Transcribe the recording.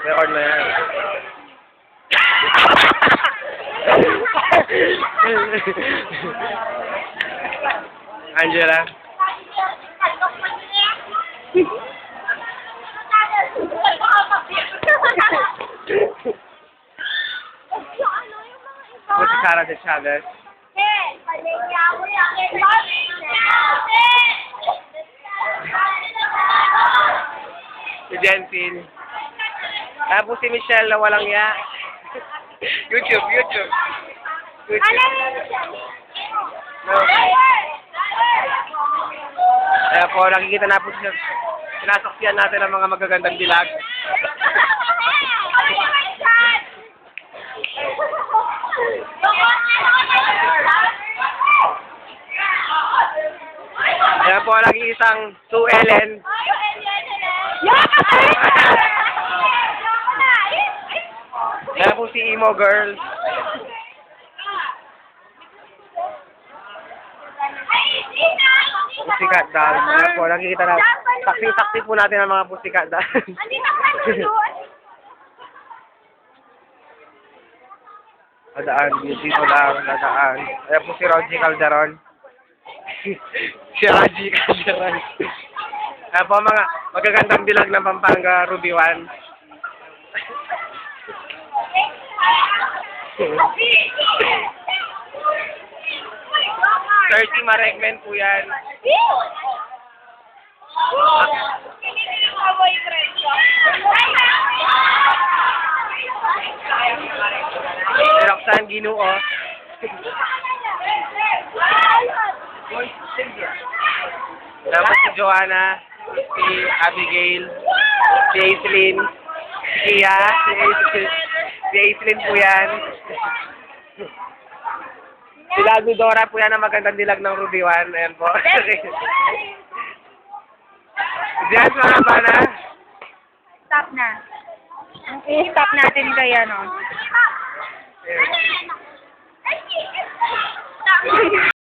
Record na yan. Angela? What's Sarah de Chavez? Si Jensin. Ah, Tapos si Michelle na walang ya. YouTube, YouTube. YouTube. No. Kaya po, nakikita na po siya. Sinasaksiyan natin ang mga magagandang dilag. Kaya po, lagi isang 2LN. Po si Emo Girl. Pusikat dal. Kaya po, nakikita na. Taksing-taksi po natin ang mga pusikat dal. Dadaan, dito lang, dadaan. Kaya po si Rogie Calderon. si Rogie Calderon. Kaya po mga magagandang bilag ng Pampanga, Ruby One. Thirty maregmen po yan. Roxanne Ginuo. Tapos si Joanna, si Abigail, si Aislinn, si Kia, si Aislinn, si Aislinn po yan. Si Lago Dora po yan ang magandang dilag ng Ruby One. Ayan po. Diyan mga bana. Stop na. I-stop natin kaya, no? Ayan.